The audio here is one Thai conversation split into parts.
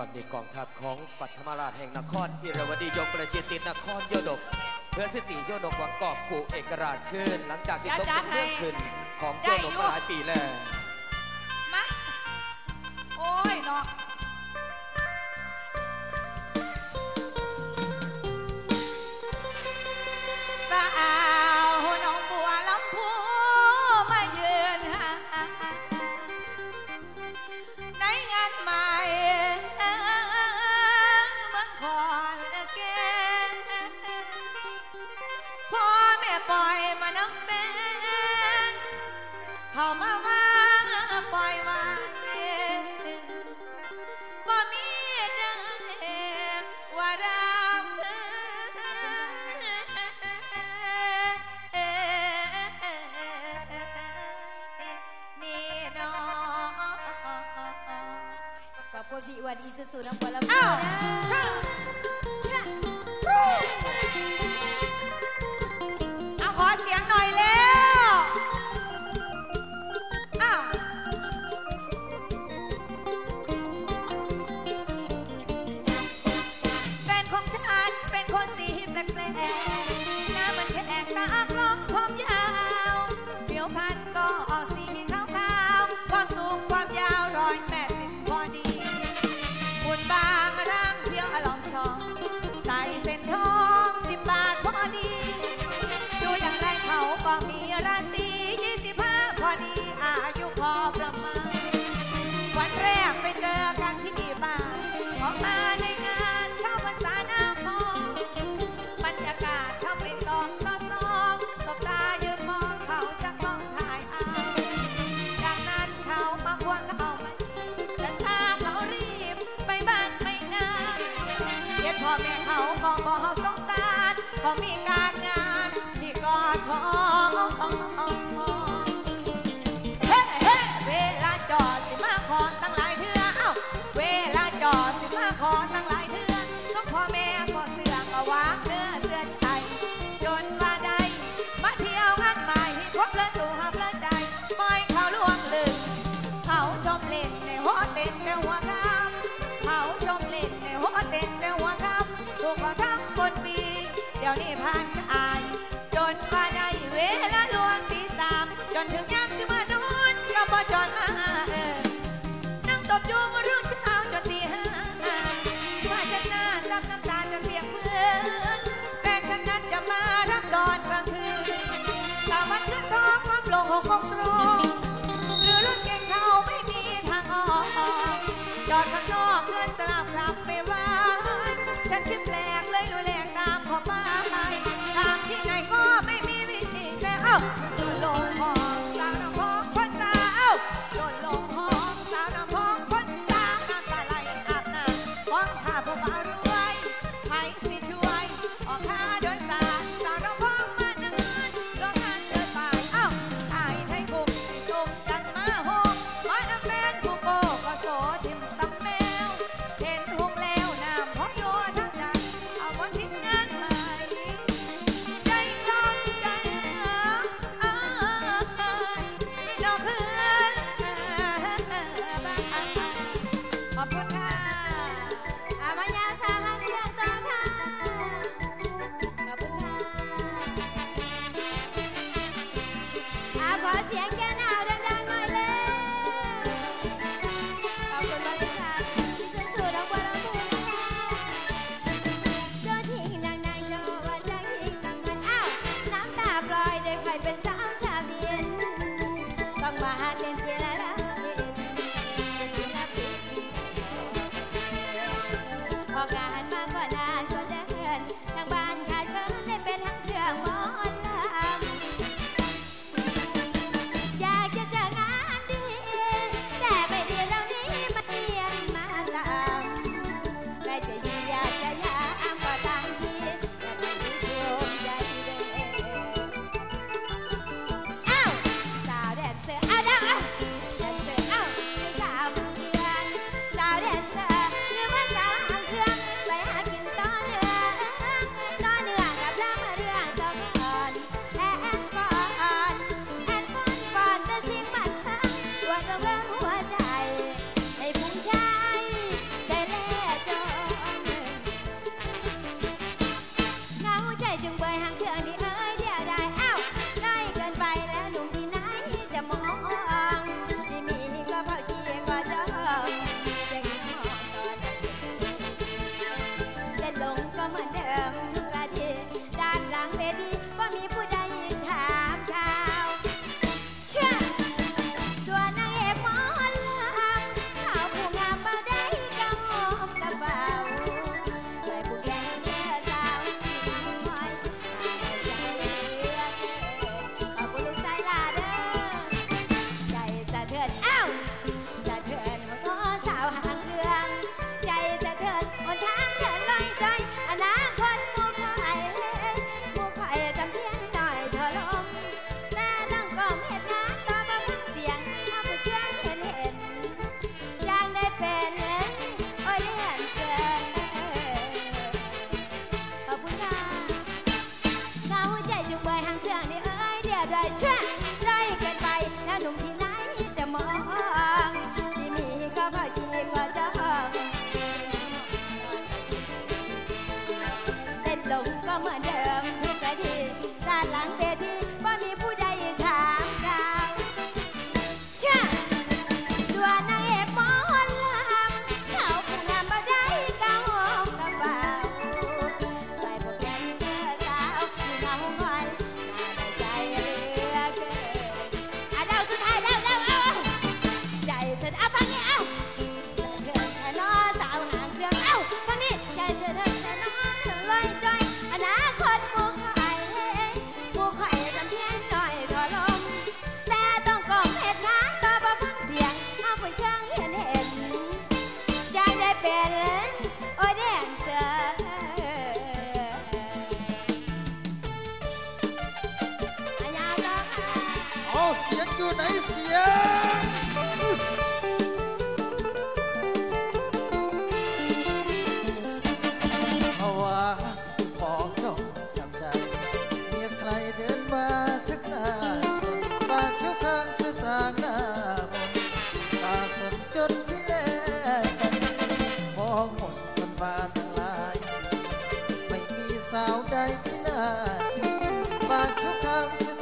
ตอนนี้กองทัพของปัทมราชแห่งนครอิรวดียงประชิดติดนครโยดกเพื่อสิติโยดกวังกอบกูเอกราชขึ้น หลังจากที่ลกเป็เรื่องขึ้นของโยดกมาหลายปีแล้ว มา โอ้ยเนาะ guarice sobre oh. เลยดูแลตามขอมาไปตามที่ไหนก็ไม่มีวิธีแต่เอ้าลงคอ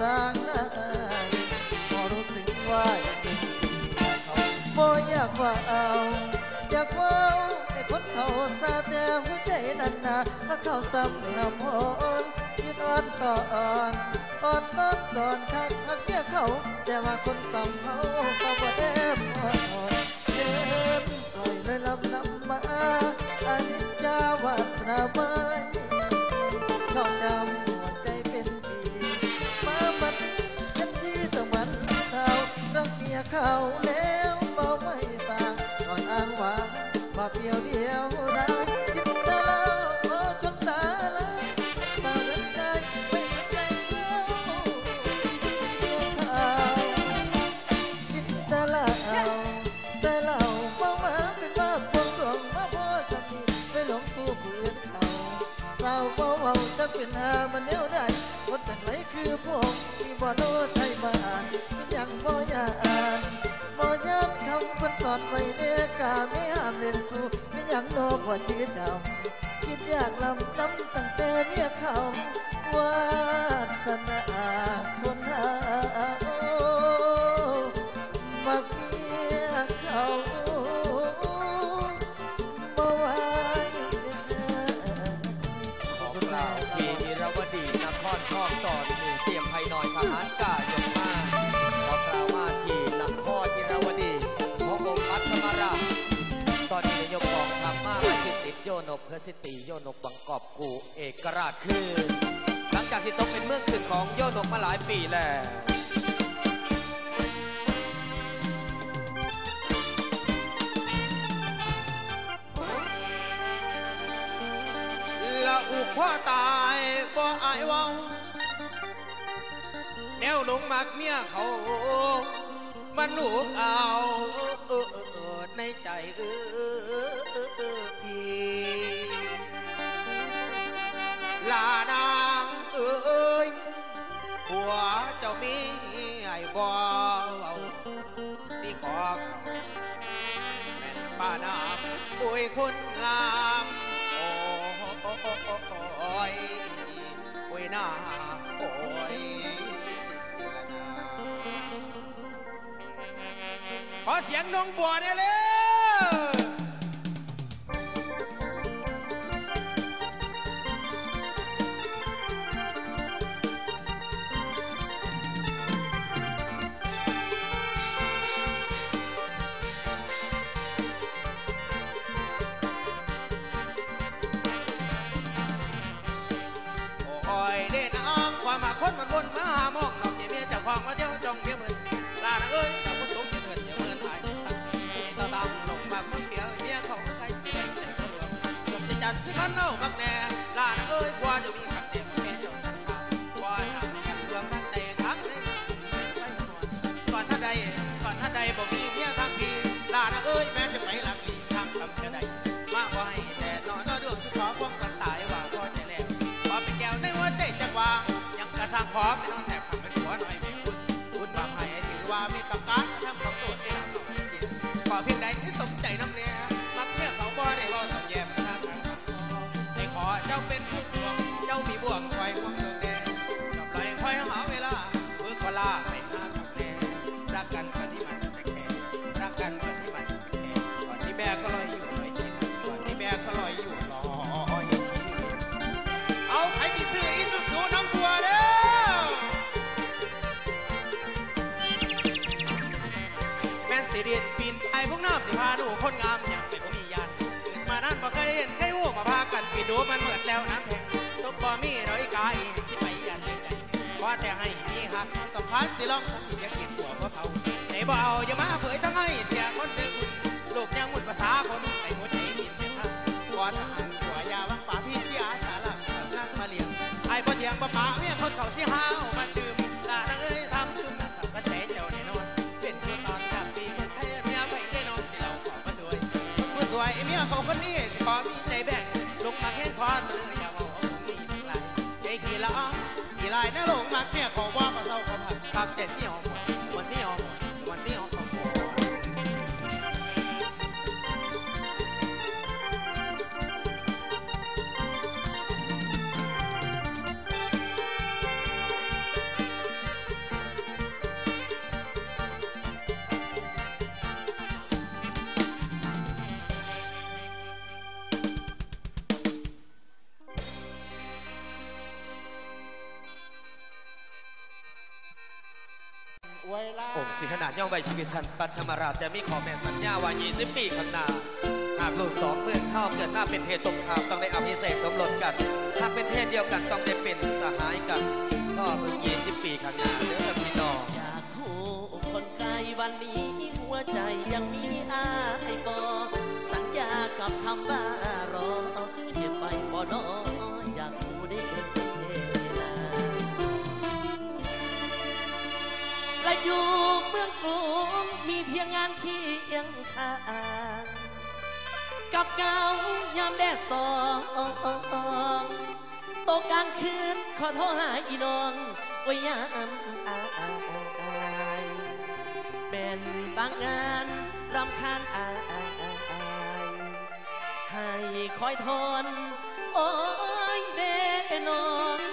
สางน้พอรู้สึกว่ายังเขาบ่อยากว่าเอา อยากว่าไอ้คนเขาซาแต่หัวใจนั้นนะถ้าเขาซ้ำไม่หำหอนคิดอ่อนต่ออ่อนอ่อนตอนตอนคักคักเมียเขา แต่ว่าคนซ้ำเขาเขาบ่ได้พอเดินปล่อยเลยลำนำมาอันนี้จาวาสนาไม้ เขาแล้วเมาไม่สางก่อนอ้างว่ามาเปียวเดียวได้จิตตาลาโอจนตาลาตาเดินได้ไม่สนใจเขาเมียเขาจิตตาลาเอาแต่เราเมามาเป็นว่าพวงดวงมาพ่อสามีไปหลงสู้ผู้อื่นเขาสาวเบาเบาจะเป็นหามันแนวได้คนจากไหนคือผมมีบ่โน้ อนไว้เด็กกาไม่ห้ามเล่นสู้ไม่อย่างโนบ่าชื่อเจ้าคิดอยากลำน้ำตั้งแต่เมียเขาวาสนาิตีโยนกบังกอบกูเอกราชคือ หลังจากที่ตกเป็นเมืองขึ้นของโยนกมาหลายปีแล้วละอุกพ่อตายบ่อายว้าแนวหลงมักเมียเขามันหนุกเอา อเขาแม่นป้านามปุยคุณงามโอ้โอ้โอ้โอ้โอ้ยโอ้ยนาโอ้ยละนาขอเสียงน้องบัวเนี่ยเลย บจ แล้วน้ำแข็งตกบ่มีร้อยกายสิไปยันใดๆว่าแต่ให้มีหักสองพันสิลองอย่าเกลียดหัวเพราะเขาไหนบ่เอาอย่ามาเผยทั้งให้เสียคนดึงลูกยังหมุนภาษาคนไอ้หัวใจกินเป็นท่าก่อนทหารหัวยาวังป่าพี่เสียสาระนั่งมาเลี้ยงไอ้พ่อเถียงป้าป๋าเมียคนเขาสิห้าวมาดื่มลาดังเอ้ยทำซึมนะสับกระแจเจ้าแน่นอนเป็นผู้สอนกับปีคนไทยเมียไปได้นอนสิเราขอมาด้วยผู้สวยไอ้เมียเขาคนนี้ขอมีใจแบ่งลุก แข้งคอตัวเธออย่าบอกว่าผมมีเมื่อไรใจขี่ละอ้อขี่ลายน่าหลงมักเมีย ปัทมราชแต่มีขอแม่สัญญาว่า20ปีข้างหน้าหากลูกสองเมื่อเข้าเกิดมาเป็นเหตุตกข่าวต้องได้อภิเษกสมรสกันหากเป็นเพศเดียวกันต้องได้เป็นสหายกันก็เพิ่ง20ปีข้างหน้าเด้อพี่น้องอยากคู่คนไกลวันนี้หัวใจยังมีอายบอสัญญากับคำว่ารอเก็บไปบ่นอ เพียงเคียงข้างกับเงายามแดดสองตกกลางคืนขอโทรหาอีน้องว่ายามอายเป็นบางงานรำคาญอายให้คอยทนโอ้ยเด้นอน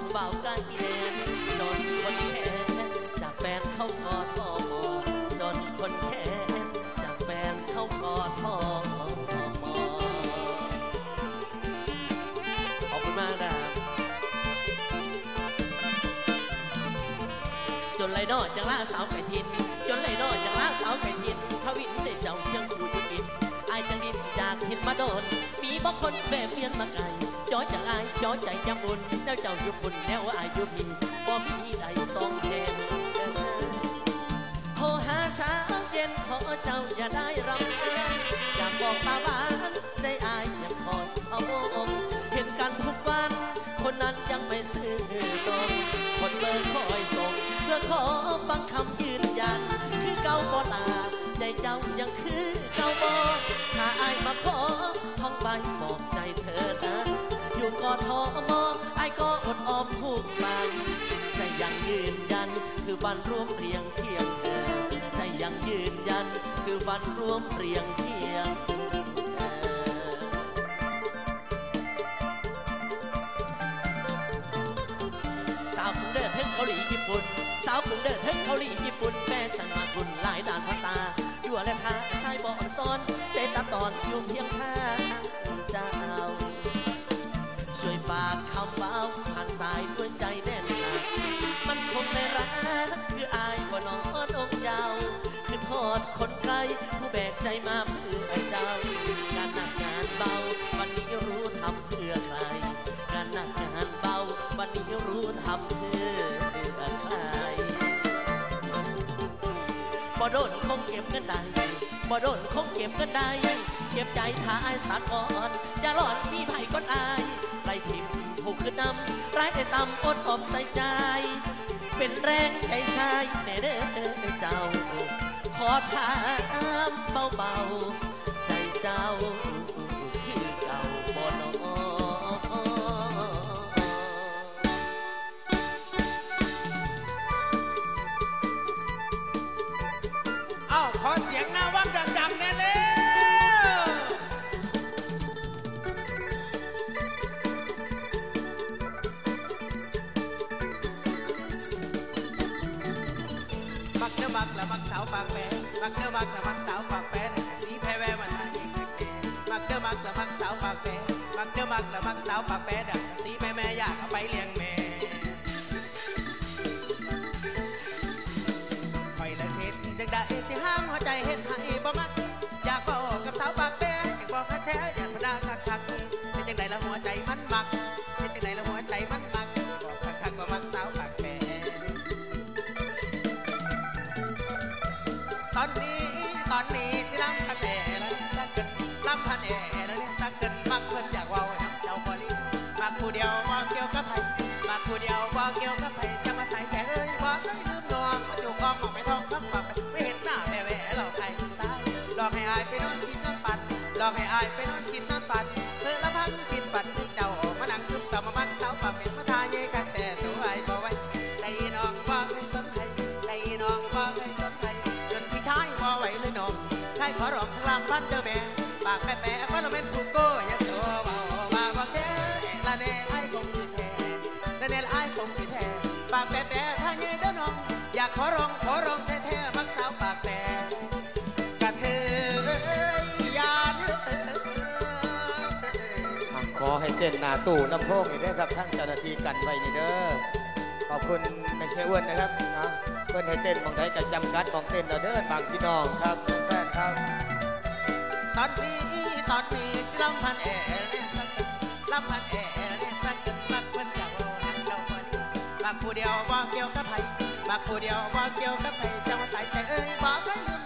บ่าเบากันเย็นจนคนแค้นจากแฟนเข้ากอทอมอจนคนแค้นจากแฟนเข้ากอทอมอขอบคุณมากนะจนไรนอจังล่าสาวไก่ทิน จนไรนอจังล่าสาวไก่ทินเขาวินได้เจ้าเพียงคูอยู่กินอายจังดินจากทินมาโดน บ่คนแบบเมียนมาไกลจอจากอายจอใจจำบุญแล้วเจ้าอยู่บุญแล้วอายอยู่พี่บ่มีใดสองเห็นโทรหาสาวเย็นขอเจ้าอย่าได้รำคาญอยากบอกตาหวานใจอายยังคอยเอาอมเห็นกันทุกวัน คนนั้นยังไม่ซื่อตรงคนเบอร์คอยส่งเพื่อขอฟังคำยืนยัน คือเก่าบ่ลาใจเจ้ายังคือเก่าบ่ถ้าอายมาขอ กอทอมอไอายก็อดออมผูกพันใจยังยืนยันคือวันร่วมเรียงเคียงเธอใจยังยืนยันคือวันร่วมเรียงเคียงสาวกรุงเด้อเทิงเกาหลีญี่ปุ่น สาวกรุงเด้อเทิงเกาหลีญี่ปุ่นแฟชั่นมาคุณหลายด่านพัตตา ยั่วและทาชายบอนซ้อนใจตาตอนอยู่เพียงข้าง งเก็บเงินได้บ่โดนคงเก็บก็ได้ เก็บใจท้ายสากอนอย่าหลอนมีไผ่ก้นอายไล่ทิมผูกขึ้นนำร้ายแต่ตำอดอมใส่ใจ เป็นแรงใจชายแน่เด้อเจ้า ขอถามเบาๆใจเจ้า อ้าขอเสียงหน้าวังดังๆแน่เลยมักเนื้อมักละมักสาวปากแปรมักเนื้อมักละมักสาวปากแปรสีแพรแววมันทายิงแก่มักเนื้อมักละมักสาวปากแปรมักเนื้อมักละมักสาวปากแปรดังสีแม่แม่อยากเอาไปเลี้ยงแม่ อนนี้ตอนนี้สิลำพันแอแล้วสักเกินลำพันแอแล้วสักเกินมักเพิ่นอยากเว้าน้ำเจ้าบริมักผู้เดียวบ่เกี่ยวกับไผมักผู้เดียวบ่เกี่ยวกับไผจะมาใส่ใจเอ้ยบ่เคยลืมน้องมาจูกองออกไปท้องคำปาไปไม่เห็นหน้าแม่แหวะหลอกใครสายหลอกให้อายไปนอนกินน้ำปั่นหลอกให้อายไปนอนกินากแปะแปะถ้าเยเด้น้อง อยากขอร้องขอร้องแท้ๆมักสาวปากแปะกะเธอยานขอให้เส้นหน้าตู้น้ำพงอีกได้ครับท่านเจ้าหน้าที่กันไว้นี่เด้อขอบคุณในเชอ้วนนะครับเพื่อนให้เต้นบางไทยจะจำกัดของเต้นเราเด้อบางพี่น้องครับแฟนครับ ตอนนี้ตอนนี้สลำพันแอร์ลำพันแอร์ ผู้เดียวว่าเกี่ยวกับไผมักผู้เดียวว่าเกี่ยวกับไผจังว่าสายใจเอ้ยบ่เคยลืม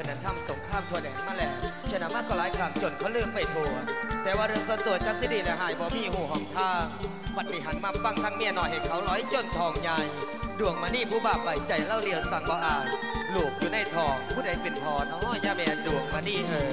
พนันทำสงครามทั่วแดนมาแล้วชนะมากก็หลายครั้งจนเขาลืมไปทั่ว แต่ว่าเรื่องส่วนตัวจักสิดีและหายบ่มีหูหองทางบัดหารมาฟังทางเมียหน่อยให้เขาร้อยจนทองใหญ่ ดวงมานี่ผู้บาปใบใจเล่าเรียวสั่งบ่อายลูกอยู่ในทองผู้ใดเป็นพอน้อยยาแม่ดวงมานี่เออ